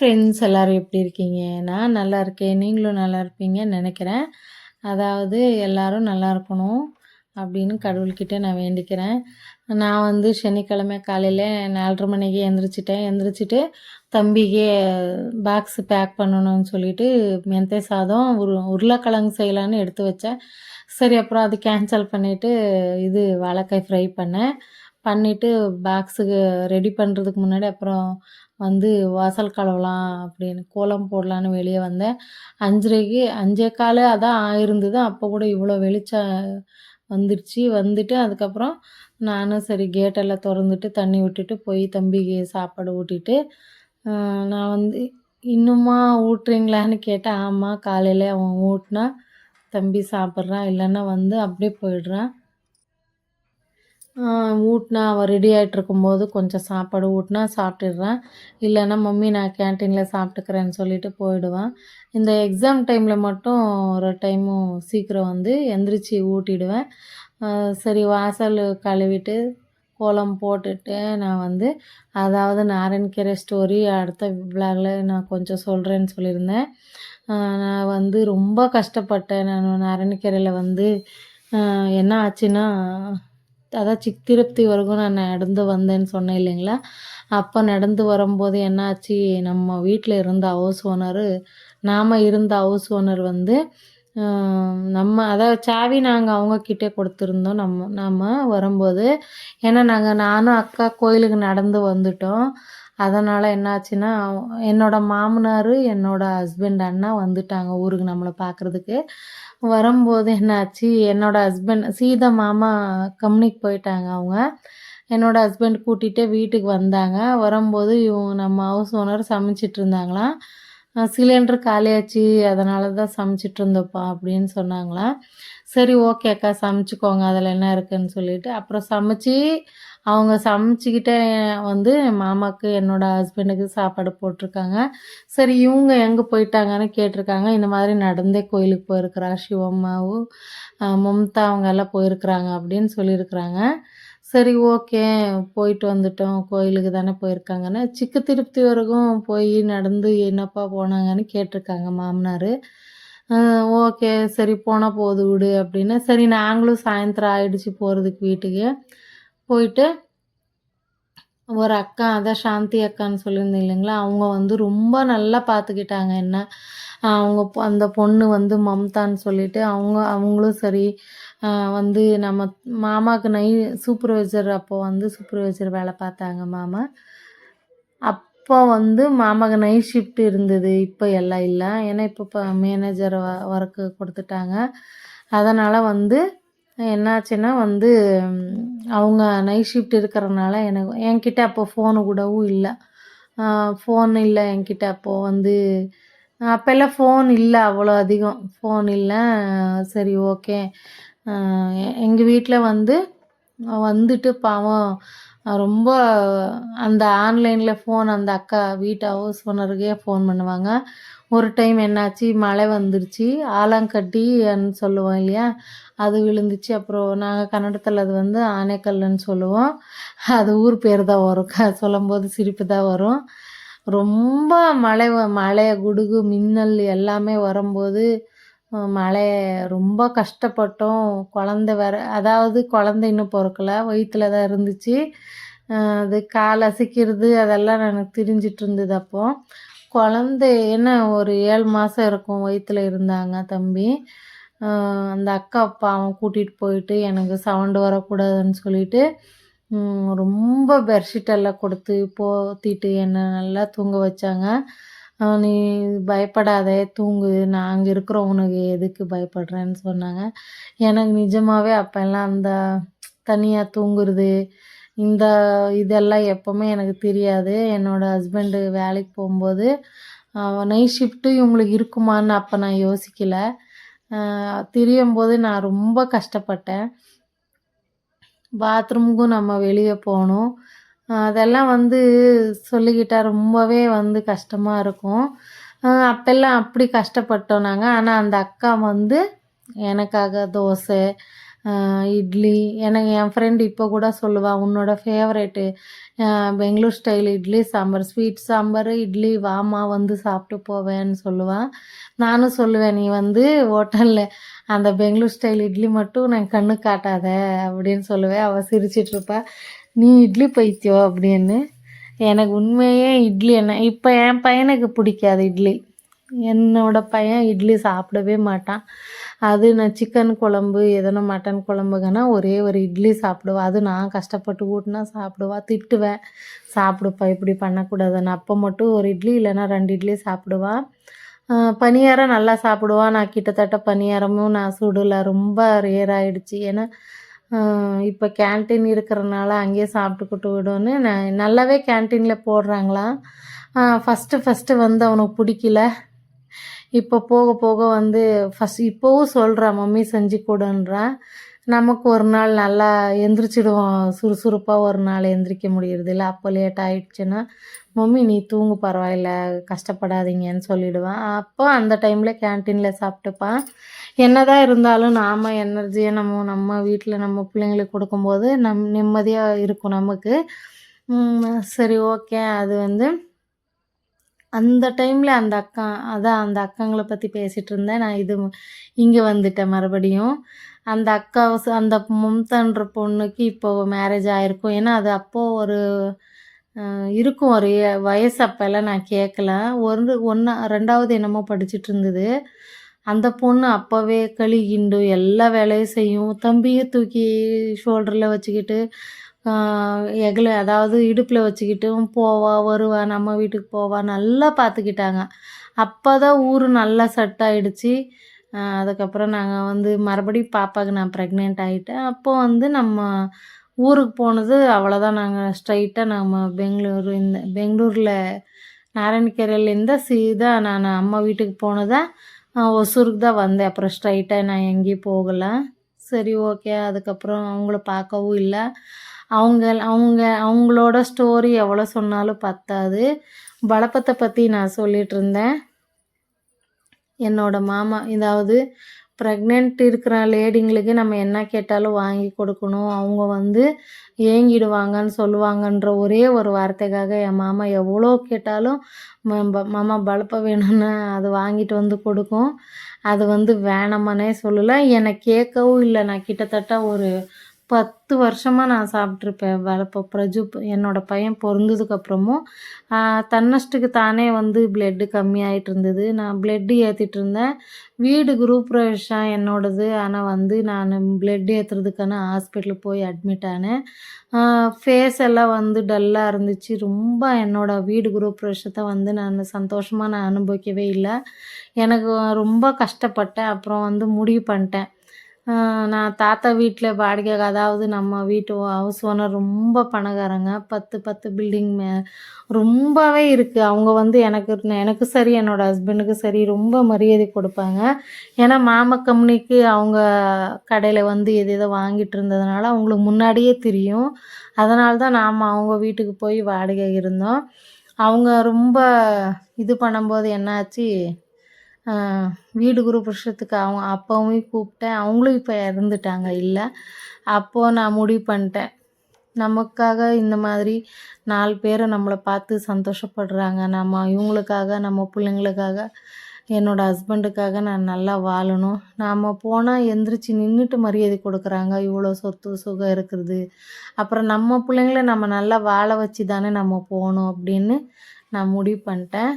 Friends எல்லோரும் எப்படி இருக்கீங்க? நான் நல்லா இருக்கேன். நீங்களும் நல்லா இருப்பீங்கன்னு நினைக்கிறேன். அதாவது எல்லோரும் நல்லா இருக்கணும் அப்படின்னு கடவுள்கிட்ட நான் வேண்டிக்கிறேன். நான் வந்து சனிக்கிழமை காலையில் நாலரை மணிக்கு எந்திரிச்சிட்டேன். எந்திரிச்சிட்டு தம்பிக்கு பாக்ஸ் பேக் பண்ணணும்னு சொல்லிட்டு மெந்தை சாதம் உரு உருளைக்கிழங்கு செய்யலான்னு எடுத்து வச்சேன். சரி அப்புறம் அது கேன்சல் பண்ணிவிட்டு இது வாழைக்காய் ஃப்ரை பண்ணேன். பண்ணிவிட்டு பாக்ஸுக்கு ரெடி பண்ணுறதுக்கு முன்னாடி அப்புறம் வந்து வாசல் கழுவலாம் அப்படின்னு கோலம் போடலான்னு வெளியே வந்தேன். அஞ்சரைக்கு அஞ்சே கால் அதான் ஆயிருந்தது. அப்போ கூட இவ்வளோ வெளிச்சம் வந்துடுச்சு. வந்துட்டு அதுக்கப்புறம் நானும் சரி கேட்டெல்லாம் திறந்துட்டு தண்ணி விட்டுட்டு போய் தம்பிக்கு சாப்பாடு ஊட்டிட்டு நான் வந்து இன்னுமா ஊட்டுறீங்களான்னு கேட்டேன். ஆமாம் காலையில் அவன் ஊட்டினா தம்பி சாப்பிட்றான். இல்லைன்னா வந்து அப்படியே போயிடுறான். ஊட்டினா அவள் ரெடி ஆகிட்ருக்கும்போது கொஞ்சம் சாப்பாடு ஊட்டினா சாப்பிட்டுடுறேன். இல்லைன்னா மம்மி நான் கேன்டீனில் சாப்பிட்டுக்கிறேன்னு சொல்லிட்டு போயிடுவேன். இந்த எக்ஸாம் டைமில் மட்டும் ஒரு டைமும் சீக்கிரம் வந்து எந்திரிச்சு ஊட்டிடுவேன். சரி வாசல் கழுவிட்டு கோலம் போட்டுட்டு நான் வந்து அதாவது நாராயண்கீரை ஸ்டோரி அடுத்த விளாகில் நான் கொஞ்சம் சொல்கிறேன்னு சொல்லியிருந்தேன். நான் வந்து ரொம்ப கஷ்டப்பட்டேன். நான் நாராயணக்கீரையில் வந்து என்ன ஆச்சுன்னா அதான் சிக் திருப்தி வரைக்கும் நான் நடந்து வந்தேன்னு சொன்னேன் இல்லைங்களா? அப்போ நடந்து வரும்போது என்னாச்சு? நம்ம வீட்டில் இருந்த ஹவுஸ் ஓனரு நாம் இருந்த ஹவுஸ் ஓனர் வந்து நம்ம அதாவது சாவி நாங்கள் அவங்கக்கிட்டே கொடுத்துருந்தோம். நம்ம நாம் வரும்போது ஏன்னா நாங்கள் நானும் அக்கா கோயிலுக்கு நடந்து வந்துட்டோம். அதனால் என்னாச்சுன்னா என்னோடய மாமனார் என்னோடய ஹஸ்பண்ட் அண்ணா வந்துட்டாங்க ஊருக்கு நம்மளை பார்க்குறதுக்கு வரும்போது என்னாச்சு என்னோடய ஹஸ்பண்ட் சீதா மாமா கம்பெனிக்கு போயிட்டாங்க அவங்க. என்னோடய ஹஸ்பண்ட் கூட்டிகிட்டே வீட்டுக்கு வந்தாங்க. வரும்போது இவங்க நம்ம ஹவுஸ் ஓனர் சமைச்சிட்டு இருந்தாங்களாம். சிலிண்டர் காலியாச்சு அதனால தான் சமைச்சிட்டு இருந்தப்பா அப்படின்னு சொன்னாங்களாம். சரி ஓகே அக்கா சமைச்சிக்கோங்க அதில் என்ன இருக்குதுன்னு சொல்லிட்டு அப்புறம் சமைச்சி அவங்க சமைச்சிக்கிட்டே வந்து மாமாவுக்கு என்னோடய ஹஸ்பண்டுக்கு சாப்பாடு போட்டிருக்காங்க. சரி இவங்க எங்கே போயிட்டாங்கன்னு கேட்டிருக்காங்க. இந்த மாதிரி நடந்தே கோயிலுக்கு போயிருக்கிறா சிவம்மாவும் மம்தா அவங்க எல்லாம் போயிருக்கிறாங்க அப்படின்னு சொல்லியிருக்கிறாங்க. சரி ஓகே போயிட்டு வந்துட்டோம். கோயிலுக்கு தானே போயிருக்காங்கன்னு. சிக்கு திருப்தி வரைக்கும் போய் நடந்து என்னப்பா போனாங்கன்னு கேட்டிருக்காங்க மாமனார். ஓகே சரி போனால் போது விடு அப்படின்னு. சரி நாங்களும் சாயந்தரம் ஆயிடுச்சு போகிறதுக்கு வீட்டுக்கு. போயிட்டு ஒரு அக்கா அதான் சாந்தி அக்கான்னு சொல்லியிருந்தேன் இல்லைங்களா? அவங்க வந்து ரொம்ப நல்லா பார்த்துக்கிட்டாங்க என்ன. அவங்க அந்த பொண்ணு வந்து மம்தான்னு சொல்லிட்டு அவங்க அவங்களும் சரி வந்து நம்ம மாமாவுக்கு நை சூப்பர்வைசர் அப்போ வந்து சூப்பர்வைசர் வேலை பார்த்தாங்க மாமா. அப்போ வந்து மாமாவுக்கு நைட் ஷிஃப்ட் இருந்தது இப்போ எல்லாம் இல்லை. ஏன்னா இப்போ இப்போ மேனேஜர் ஒர்க்கு கொடுத்துட்டாங்க. அதனால் வந்து என்னாச்சுன்னா வந்து அவங்க நைட் ஷிஃப்ட் இருக்கிறனால எனக்கு என்கிட்ட அப்போ ஃபோனு கூடவும் இல்லை. ஃபோன் இல்லை என்கிட்ட அப்போது வந்து அப்போல்லாம் ஃபோன் இல்லை அவ்வளோ அதிகம். ஃபோன் இல்லை சரி ஓகே எங்கள் வீட்டில் வந்து வந்துட்டு பாவம் ரொம்ப அந்த ஆன்லைனில் ஃபோன் அந்த அக்கா வீட்டு ஹவுஸ் ஓனருக்கே ஃபோன் பண்ணுவாங்க. ஒரு டைம் என்னாச்சு? மழை வந்துருச்சு. ஆலங்கட்டின்னு சொல்லுவோம் இல்லையா? அது விழுந்துச்சு. அப்புறம் நாங்கள் கன்னடத்தில் அது வந்து ஆனைக்கல்லுன்னு சொல்லுவோம். அது ஊர் பேர் தான் வரும். க சொல்லும்போது சிரிப்பு தான் வரும். ரொம்ப மழை மழை குடுகு மின்னல் எல்லாமே வரும்போது மழை ரொம்ப கஷ்டப்பட்டோம். குழந்த வேற அதாவது குழந்த இன்னும் பிறக்கல. வயிற்றுல தான் இருந்துச்சு. அது கால் அசைக்கிறது அதெல்லாம் எனக்கு தெரிஞ்சிட்டு இருந்தது அப்போது குழந்த என்ன ஒரு ஏழு மாதம் இருக்கும் வயிற்றுல இருந்தாங்க தம்பி. அந்த அக்கா பாவம் கூட்டிகிட்டு போயிட்டு எனக்கு சவுண்டு வரக்கூடாதுன்னு சொல்லிட்டு ரொம்ப பெட்ஷீட் எல்லாம் கொடுத்து போத்திட்டு என்னை நல்லா தூங்க வச்சாங்க. நீ பயப்படாத தூங்கு. நாங்கள் இருக்கிறோம் உனக்கு எதுக்கு பயப்படுறேன்னு சொன்னாங்க. எனக்கு நிஜமாகவே அப்போல்லாம் அந்த தனியாக தூங்குறது இந்த இதெல்லாம் எப்போவுமே எனக்கு தெரியாது. என்னோடய ஹஸ்பண்டு வேலைக்கு போகும்போது நைட் ஷிஃப்ட்டு இவங்களுக்கு இருக்குமான்னு அப்போ நான் யோசிக்கலை. திரியும் போது நான் ரொம்ப கஷ்டப்பட்டேன். பாத்ரூமுக்கும் நம்ம வெளியே போகணும். அதெல்லாம் வந்து சொல்லிக்கிட்டால் ரொம்பவே வந்து கஷ்டமாக இருக்கும். அப்போல்லாம் அப்படி கஷ்டப்பட்டோம் நாங்கள் ஆனால் அந்த அக்கா வந்து எனக்காக தோசை இட்லி. எனக்கு என் ஃப்ரெண்டு இப்போ கூட சொல்லுவாள் உன்னோட favourite Bangalore style idli sambar sweet sambar idli வாமா வந்து சாப்பிட்டு போவேன்னு சொல்லுவாள் நானும் சொல்லுவேன் நீ வந்து ஹோட்டலில் அந்த பெங்களூர் ஸ்டைல் இட்லி மட்டும் நான் கண்ணு காட்டாத அப்படின்னு சொல்லுவேன் அவள் சிரிச்சிட்ருப்பா நீ இட்லி பைத்தியம் அப்படின்னு. எனக்கு உண்மையே இட்லி என்ன இப்போ என் பையனுக்கு பிடிக்காது இட்லி. என்னோட பையன் இட்லி சாப்பிடவே மாட்டான். அது நான் சிக்கன் குழம்பு எதனா மட்டன் குழம்புங்கன்னா ஒரே ஒரு இட்லி சாப்பிடுவா. அது நான் கஷ்டப்பட்டு ஊட்டினா சாப்பிடுவா. திட்டுவேன். சாப்பிடுப்பா இப்படி பண்ணக்கூடாதுன்னு. அப்போ மட்டும் ஒரு இட்லி இல்லைன்னா ரெண்டு இட்லி சாப்பிடுவா. பனியாரம் நல்லா சாப்பிடுவான் நான் கிட்டத்தட்ட பனியாரமும் நான் சுடலை. ரொம்ப ரேர் ஆகிடுச்சி ஏன்னா இப்போ கேன்டீன் இருக்கிறனால அங்கேயே சாப்பிட்டுக்கிட்டு விடுவோன்னு நான் நல்லாவே கேன்டீனில் போடுறாங்களாம் ஃபஸ்ட்டு ஃபஸ்ட்டு வந்து அவனுக்கு பிடிக்கல. இப்போ போக போக வந்து ஃபஸ்ட் இப்போவும் சொல்கிறான் மம்மி செஞ்சு கொடுன்றான். நமக்கு ஒரு நாள் நல்லா எந்திரிச்சிடுவோம். சுறுசுறுப்பாக ஒரு நாள் எந்திரிக்க முடியறதில்ல அப்போ லேட் ஆகிடுச்சுன்னா மம்மி நீ தூங்கு பரவாயில்ல. கஷ்டப்படாதீங்கன்னு சொல்லிவிடுவேன் அப்போ அந்த டைமில் கேன்டீனில் சாப்பிட்டுப்பான். என்னதான் இருந்தாலும் நாம் எனர்ஜியை நம்ம நம்ம வீட்டில் நம்ம பிள்ளைங்களுக்கு கொடுக்கும்போது நம் நிம்மதியாக இருக்கும் நமக்கு. சரி ஓகே அது வந்து அந்த டைமில் அந்த அக்கா அதான் அந்த அக்காங்களை பற்றி பேசிகிட்டு இருந்தேன். நான் இது இங்கே வந்துட்டேன் மறுபடியும். அந்த அக்கா அந்த மும்தன்ற பொண்ணுக்கு இப்போது மேரேஜ் ஆகிருக்கும் ஏன்னா அது அப்போது ஒரு இருக்கும். ஒரு வயசு அப்போல்லாம் நான் கேட்கல. ஒன்று ஒன்றா ரெண்டாவது என்னமோ படிச்சுட்டு இருந்தது. அந்த பொண்ணு அப்போவே களி கிண்டு எல்லா வேலையும் செய்யும். தம்பியை தூக்கி ஷோல்டரில் வச்சுக்கிட்டு எகில் அதாவது இடுப்பில் வச்சுக்கிட்டும் போவா வருவா நம்ம வீட்டுக்கு போவா நல்லா பார்த்துக்கிட்டாங்க அப்போ தான் ஊர் நல்லா செட் ஆகிடுச்சி அதுக்கப்புறம் நாங்கள் வந்து மறுபடியும் பாப்பாவுக்கு நான் ப்ரெக்னென்ட் ஆகிட்டேன் அப்போ வந்து நம்ம ஊருக்கு போனது அவ்வளோதான் நாங்கள் ஸ்ட்ரைட்டாக நம்ம பெங்களூர் இந்த பெங்களூரில் நாராயணக்கரையிலேருந்து சீதா நான் அம்மா வீட்டுக்கு போனதான் ஒசூருக்கு தான் வந்தேன். அப்புறம் ஸ்ட்ரைட்டாக நான் எங்கேயும் போகலை. சரி ஓகே அதுக்கப்புறம் அவங்கள பார்க்கவும் இல்லை. அவங்க அவங்க அவங்களோட ஸ்டோரி எவ்வளோ சொன்னாலும் பத்தாது. பலப்பத்தை பற்றி நான் சொல்லிகிட்டு இருந்தேன். என்னோடய மாமா இதாவது ப்ரெக்னென்ட் இருக்கிற லேடிங்களுக்கு நம்ம என்ன கேட்டாலும் வாங்கி கொடுக்கணும். அவங்க வந்து ஏங்கிடுவாங்கன்னு சொல்லுவாங்கன்ற ஒரே ஒரு வார்த்தைக்காக என் மாமா எவ்வளோ கேட்டாலும் மாமா பலப்ப வேணும்னு அது வாங்கிட்டு வந்து கொடுக்கும். அது வந்து வேணாமனே சொல்லலை. என்னை கேட்கவும் இல்லை. நான் கிட்டத்தட்ட ஒரு பத்து வருஷமாக நான் சாப்பிட்ருப்பேன் வளர்ப்ப பிரஜு என்னோடய பையன் பிறந்ததுக்கப்புறமும் தன்னஷ்டுக்கு தானே வந்து பிளட்டு கம்மியாயிட்டு இருந்தது. நான் பிளட்டு ஏற்றிட்டு இருந்தேன். வீடு குரூப் பிரவேஷம் என்னோடது. ஆனால் வந்து நான் பிளட் ஏற்றுறதுக்கான ஹாஸ்பிட்டலுக்கு போய் அட்மிட் ஆனேன். ஃபேஸ் எல்லாம் வந்து டல்லாக இருந்துச்சு. ரொம்ப என்னோடய வீடு குரூப் பிரவேஷத்தை வந்து நான் சந்தோஷமாக நான் அனுபவிக்கவே இல்லை. எனக்கு ரொம்ப கஷ்டப்பட்டேன். அப்புறம் வந்து முடிவு பண்ணிட்டேன். நான் தாத்தா வீட்டில் வாடகைக்கு அதாவது நம்ம வீட்டு ஹவுஸ் ஓனர் ரொம்ப பணக்காரங்க. பத்து பத்து பில்டிங் மே ரொம்பவே இருக்குது அவங்க வந்து எனக்கு எனக்கு சரி என்னோடய ஹஸ்பண்டுக்கு சரி ரொம்ப மரியாதை கொடுப்பாங்க. ஏன்னா மாமா கம்பெனிக்கு அவங்க கடையில் வந்து எது எதோ வாங்கிட்டு இருந்ததுனால அவங்களுக்கு முன்னாடியே தெரியும். அதனால தான் நாம் அவங்க வீட்டுக்கு போய் வாடகை இருந்தோம். அவங்க ரொம்ப இது பண்ணும்போது என்னாச்சு? வீடு குருபுருஷத்துக்கு அவங்க அப்பாவும் கூப்பிட்டேன். அவங்களும் இப்போ இறந்துட்டாங்க. இல்லை அப்போது நான் முடிவு பண்ணிட்டேன். நமக்காக இந்த மாதிரி நாலு பேரை நம்மளை பார்த்து சந்தோஷப்படுறாங்க. நம்ம இவங்களுக்காக நம்ம பிள்ளைங்களுக்காக என்னோடய ஹஸ்பண்டுக்காக நான் நல்லா வாழணும். நாம் போனால் எந்திரிச்சு நின்றுட்டு மரியாதை கொடுக்குறாங்க. இவ்வளோ சொத்து சுகம் இருக்கிறது அப்புறம் நம்ம பிள்ளைங்கள நம்ம நல்லா வாழ வச்சு தானே நம்ம போகணும் அப்படின்னு நான் முடிவு பண்ணிட்டேன்.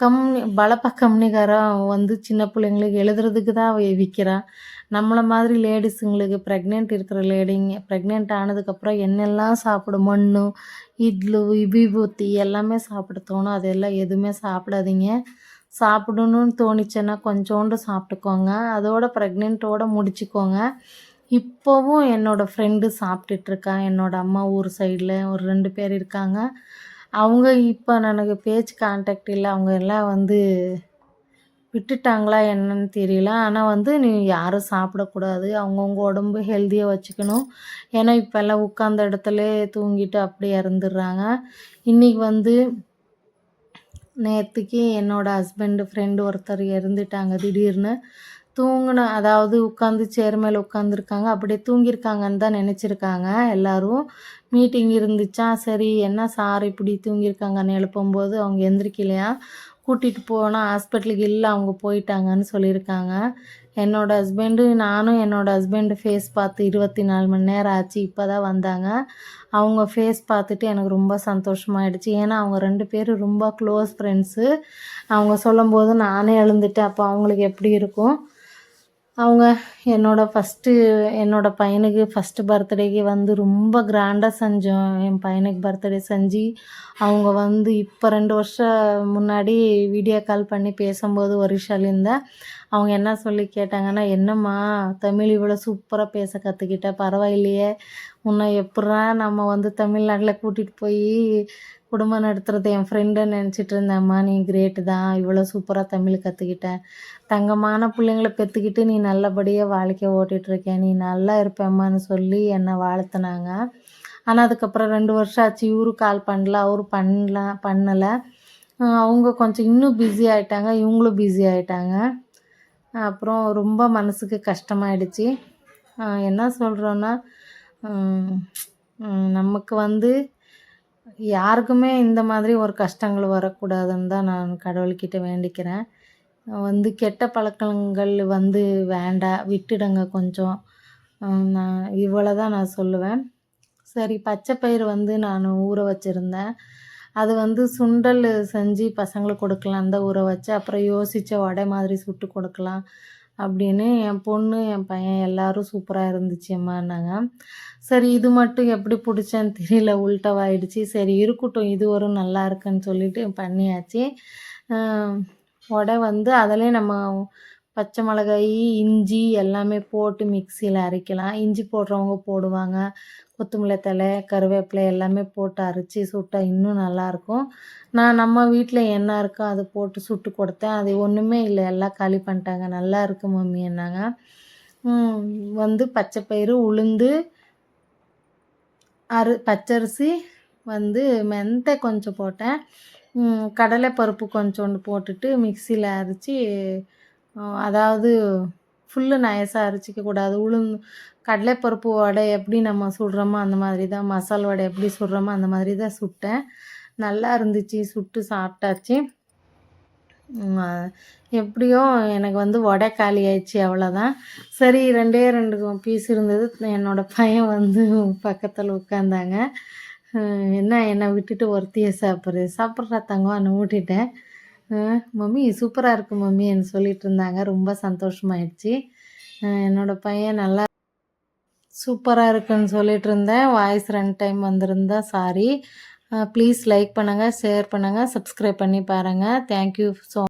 கம்னி பலப்பா கம்னிக்காரன் வந்து சின்ன பிள்ளைங்களுக்கு எழுதுறதுக்கு தான் விற்கிறான் நம்மளை மாதிரி லேடிஸுங்களுக்கு ப்ரெக்னென்ட் இருக்கிற லேடிங்க ப்ரெக்னென்ட் ஆனதுக்கப்புறம் என்னெல்லாம் சாப்பிடும்? மண் இட்லு விபூத்தி எல்லாமே சாப்பிட தோணும். அதெல்லாம் எதுவுமே சாப்பிடாதீங்க. சாப்பிடணும்னு தோணிச்சுன்னா கொஞ்சோண்டு சாப்பிட்டுக்கோங்க. அதோட ப்ரெக்னென்ட்டோடு முடிச்சுக்கோங்க. இப்போவும் என்னோடய ஃப்ரெண்டு சாப்பிட்டுட்ருக்கான் என்னோடய அம்மா ஊர் சைடில் ஒரு ரெண்டு பேர் இருக்காங்க. அவங்க இப்போ எனக்கு பேச்சு கான்டாக்ட் இல்லை. அவங்க எல்லாம் வந்து விட்டுட்டாங்களா என்னன்னு தெரியல. ஆனால் வந்து நீ யாரும் சாப்பிடக்கூடாது. அவங்கவுங்க உடம்பு ஹெல்த்தியாக வச்சுக்கணும். ஏன்னா இப்போல்லாம் உட்காந்த இடத்துல தூங்கிட்டு அப்படியே இறந்துடுறாங்க இன்றைக்கி வந்து நேற்றுக்கு என்னோடய ஹஸ்பண்டு ஃப்ரெண்டு ஒருத்தர் இறந்துட்டாங்க திடீர்னு. தூங்கின அதாவது உட்காந்து சேர் மேலே உட்காந்துருக்காங்க அப்படியே தூங்கியிருக்காங்கன்னு தான் நினச்சிருக்காங்க எல்லோரும். மீட்டிங் இருந்துச்சா? சரி என்ன சார் இப்படி தூங்கியிருக்காங்கன்னு எழுப்பும்போது அவங்க எந்திரிக்கலையா? கூட்டிகிட்டு போனால் ஹாஸ்பிட்டலுக்கு இல்லை அவங்க போயிட்டாங்கன்னு சொல்லியிருக்காங்க. என்னோடய ஹஸ்பண்டு நானும் என்னோட ஹஸ்பண்டு ஃபேஸ் பார்த்து இருபத்தி நாலு மணி நேரம் ஆச்சு இப்போ தான் வந்தாங்க. அவங்க ஃபேஸ் பார்த்துட்டு எனக்கு ரொம்ப சந்தோஷமாயிடுச்சு. ஏன்னா அவங்க ரெண்டு பேரும் ரொம்ப க்ளோஸ் ஃப்ரெண்ட்ஸு அவங்க சொல்லும்போது நானே எழுந்துட்டேன். அப்போ அவங்களுக்கு எப்படி இருக்கும்? அவங்க என்னோட ஃபஸ்ட்டு என்னோடய பையனுக்கு ஃபஸ்ட்டு பர்த்டேக்கு வந்து ரொம்ப கிராண்டாக செஞ்சோம். என் பையனுக்கு பர்த்டே செஞ்சு அவங்க வந்து இப்போ ரெண்டு வருஷம் முன்னாடி வீடியோ கால் பண்ணி பேசும்போது ஒரிஷாலேருந்து அவங்க என்ன சொல்லி கேட்டாங்கன்னா என்னம்மா தமிழ் இவ்வளோ சூப்பராக பேச கற்றுக்கிட்ட பரவாயில்லையே. உன்னை எப்படா நம்ம வந்து தமிழ்நாட்டில் கூட்டிகிட்டு போய் குடும்பம் நடத்துறது என் ஃப்ரெண்டை நினச்சிட்டு இருந்தேம்மா நீ கிரேட்டு தான் இவ்வளோ சூப்பராக தமிழ் கற்றுக்கிட்ட தங்கமான பிள்ளைங்களை பெற்றுக்கிட்டு நீ நல்லபடியாக வாழ்க்கையை ஓட்டிகிட்ருக்க நீ நல்லா இருப்பேம்மான்னு சொல்லி என்னை வாழ்த்துனாங்க. ஆனால் அதுக்கப்புறம் ரெண்டு வருஷம் ஆச்சு இவரு கால் பண்ணல அவரு பண்ணல பண்ணலை. அவங்க கொஞ்சம் இன்னும் பிஸி ஆகிட்டாங்க இவங்களும் பிஸி ஆகிட்டாங்க அப்புறம் ரொம்ப மனசுக்கு கஷ்டமாயிடுச்சு. என்ன சொல்கிறோன்னா நமக்கு வந்து யாருக்குமே இந்த மாதிரி ஒரு கஷ்டங்கள் வரக்கூடாதுன்னு தான் நான் கடவுள்கிட்ட வேண்டிக்கிறேன். வந்து கெட்ட பழக்கங்கள் வந்து வேண்டாம் விட்டுடுங்க கொஞ்சம். நான் இவ்வளோ தான் நான் சொல்லுவேன். சரி பச்சை பயிறு வந்து நான் ஊற வச்சுருந்தேன். அது வந்து சுண்டல் செஞ்சு பசங்களுக்கு கொடுக்கலாம் தான் ஊற வச்சு. அப்புறம் யோசித்த வடை மாதிரி சுட்டு கொடுக்கலாம். அப்படின்னு என் பொண்ணு என் பையன் எல்லோரும் சூப்பராக இருந்துச்சு அம்மான்னாங்க சரி இது மட்டும் எப்படி பிடிச்சேன்னு தெரியல உள்டவாயிடுச்சு சரி இருக்கட்டும் இது ஒரு நல்லா இருக்குன்னு சொல்லிட்டு பண்ணியாச்சு. உடை வந்து அதிலே நம்ம பச்சை மிளகாய் இஞ்சி எல்லாமே போட்டு மிக்சியில் அரைக்கலாம். இஞ்சி போடுறவங்க போடுவாங்க. கொத்தமல்லி தழை கருவேப்பிலை எல்லாமே போட்டு அரைச்சி சுட்டால் இன்னும் நல்லாயிருக்கும். நான் நம்ம வீட்டில் என்ன இருக்கோ அதை போட்டு சுட்டு கொடுத்தேன். அது ஒன்றுமே இல்லை. எல்லாம் காலி பண்ணிட்டாங்க. நல்லா இருக்கு மம்மி என்னாங்க. வந்து பச்சை பயிறு உளுந்து அரு பச்சரிசி வந்து மெந்தை கொஞ்சம் போட்டேன். கடலை பருப்பு கொஞ்சோண்டு போட்டுட்டு மிக்சியில் அரைச்சி அதாவது ஃபுல்லு நயசாக அரைச்சிக்க கூடாது. உளுந்து கடலைப்பருப்பு வடை எப்படி நம்ம சுடுறோமோ அந்த மாதிரி தான் மசால் வடை எப்படி சுடுறோமோ அந்த மாதிரி தான் சுட்டேன். நல்லா இருந்துச்சு சுட்டு சாப்பிட்டாச்சு. எப்படியோ எனக்கு வந்து வடை காலி ஆயிடுச்சு அவ்வளோதான் சரி ரெண்டே ரெண்டு பீஸ் இருந்தது. என்னோடய பையன் வந்து பக்கத்தில் உட்காந்தாங்க என்ன என்னை விட்டுட்டு ஒருத்தியை சாப்பிட்றது. சாப்பிட்றா தங்கம் ஊட்டிட்டேன். மம்மி சூப்பராக இருக்கு மம்மின்னு சொல்லிட்டு இருந்தாங்க. ரொம்ப சந்தோஷமாயிடுச்சு. என்னோடய பையன் நல்லா சூப்பராக இருக்குன்னு சொல்லிட்டு இருந்தேன் வாய்ஸ் ரெண்டு டைம் வந்திருந்தா சாரி. ப்ளீஸ் லைக் பண்ணுங்கள் ஷேர் பண்ணுங்கள் சப்ஸ்கிரைப் பண்ணி பாருங்கள் தேங்க்யூ ஸோ